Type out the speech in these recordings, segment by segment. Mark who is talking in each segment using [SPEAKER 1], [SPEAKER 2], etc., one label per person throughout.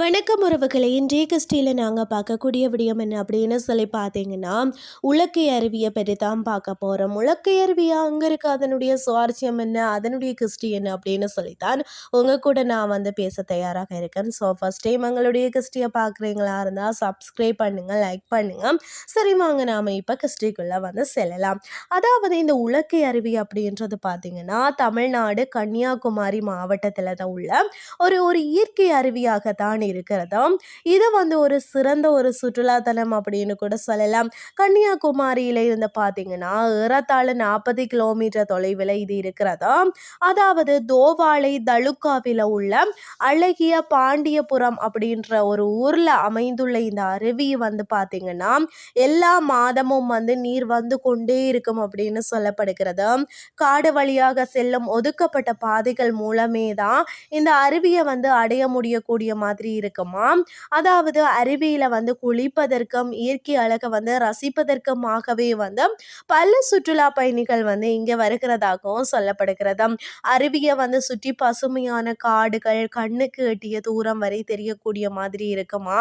[SPEAKER 1] வணக்கம் உறவுகளை. இன்றைய கிறிஸ்டியில் நாங்கள் பார்க்கக்கூடிய விடயம் என்ன அப்படின்னு சொல்லி பார்த்தீங்கன்னா உலக்கை அருவியை பற்றி தான் பார்க்க போகிறோம் உலக்கை அருவியா அங்கே இருக்க அதனுடைய சுவாரஸ்யம் என்ன அதனுடைய கிறிஸ்டி என்ன அப்படின்னு சொல்லித்தான் உங்கள் கூட நான் வந்து பேச தயாராக இருக்கேன். ஸோ ஃபஸ்ட் டைம் எங்களுடைய கிறிஸ்டியை பார்க்குறீங்களா இருந்தால் சப்ஸ்கிரைப் பண்ணுங்கள் லைக் பண்ணுங்கள் சரி வாங்க நாம் இப்போ கிறிஸ்டிக்குள்ளே வந்து செல்லலாம். அதாவது இந்த உலக்கை அருவி அப்படின்றது பார்த்தீங்கன்னா தமிழ்நாடு கன்னியாகுமரி மாவட்டத்தில் தான் உள்ள ஒரு ஒரு இயற்கை அருவியாக தான் இருக்கிறதும். இது வந்து ஒரு சிறந்த ஒரு சுற்றுலாத்தலம் அப்படின்னு கூட சொல்லலாம். கன்னியாகுமரியில இருந்து பார்த்தீங்கன்னா ஏறத்தாழ நாற்பது கிலோமீட்டர் தொலைவில் இது இருக்கிறதா அதாவது தோவாளை தலுக்காவில் உள்ள அழகிய பாண்டியபுரம் அப்படின்ற ஒரு ஊரில் அமைந்துள்ள இந்த அருவி வந்து பார்த்தீங்கன்னா எல்லா மாதமும் வந்து நீர் வந்து கொண்டே இருக்கும் அப்படின்னு சொல்லப்படுகிறது காடு வழியாக செல்லும் ஒதுக்கப்பட்ட பாதைகள் மூலமே தான் இந்த அருவியை வந்து அடைய முடியக்கூடிய மாதிரி இருக்குமா அதாவது அருவியில் வந்து குளிப்பதற்கும் இயற்கை அழகை வந்து ரசிப்பதற்குமாகவே வந்து பல சுற்றுலா பயணிகள் வந்து இங்கே வருகிறதாகவும் சொல்லப்படுகிறது. அருவியை வந்து சுற்றி பசுமையான காடுகள் கண்ணுக்கு எட்டிய தூரம் வரை தெரியக்கூடிய மாதிரி இருக்குமா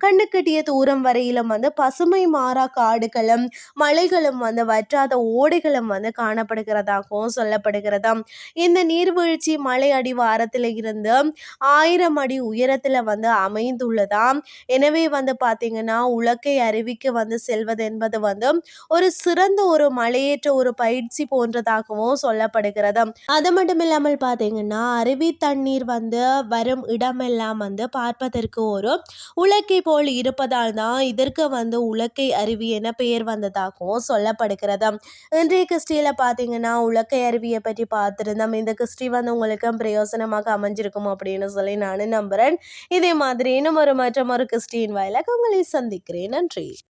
[SPEAKER 1] கண்ணுக்கு எட்டிய தூரம் வரையிலும் வந்து பசுமை மாறா காடுகளும் மலைகளும் வந்து வற்றாத ஓடைகளும் வந்து காணப்படுகிறதாகவும் சொல்லப்படுகிறது. இந்த நீர்வீழ்ச்சி மலை அடிவாரத்தில் இருந்து ஆயிரம் அடி உயரத்தில் வந்து வந்து அமைந்துள்ளதாம். எனவே வந்து பார்த்திங்கன்னா உலக்கை அருவிக்கு வந்து செல்வது என்பது வந்து ஒரு சிறந்த ஒரு மலையேற்ற ஒரு பயிற்சி போன்றதாகவும் சொல்லப்படுகிறது. அது மட்டும் இல்லாமல் பார்த்தீங்கன்னா அருவி தண்ணீர் வந்து வரும் இடமெல்லாம் வந்து பார்ப்பதற்கு ஒரு உலக்கை போல் இருப்பதால் தான் இதற்கு வந்து உலக்கை அருவி என பெயர் வந்ததாகவும் சொல்லப்படுகிறது. இன்றைய கிறிஸ்டியில் பார்த்தீங்கன்னா உலக்கை அருவியை பற்றி பார்த்துருந்தோம். இந்த கிறிஸ்டி வந்து உங்களுக்கு பிரயோசனமாக அமைஞ்சிருக்கும் அப்படின்னு சொல்லி நான் நம்புகிறேன் இதே மாதிரி இன்னும் ஒரு மாற்றம் ஒரு கிறிஸ்டின் வாயிலாக உங்களை சந்திக்கிறேன். நன்றி.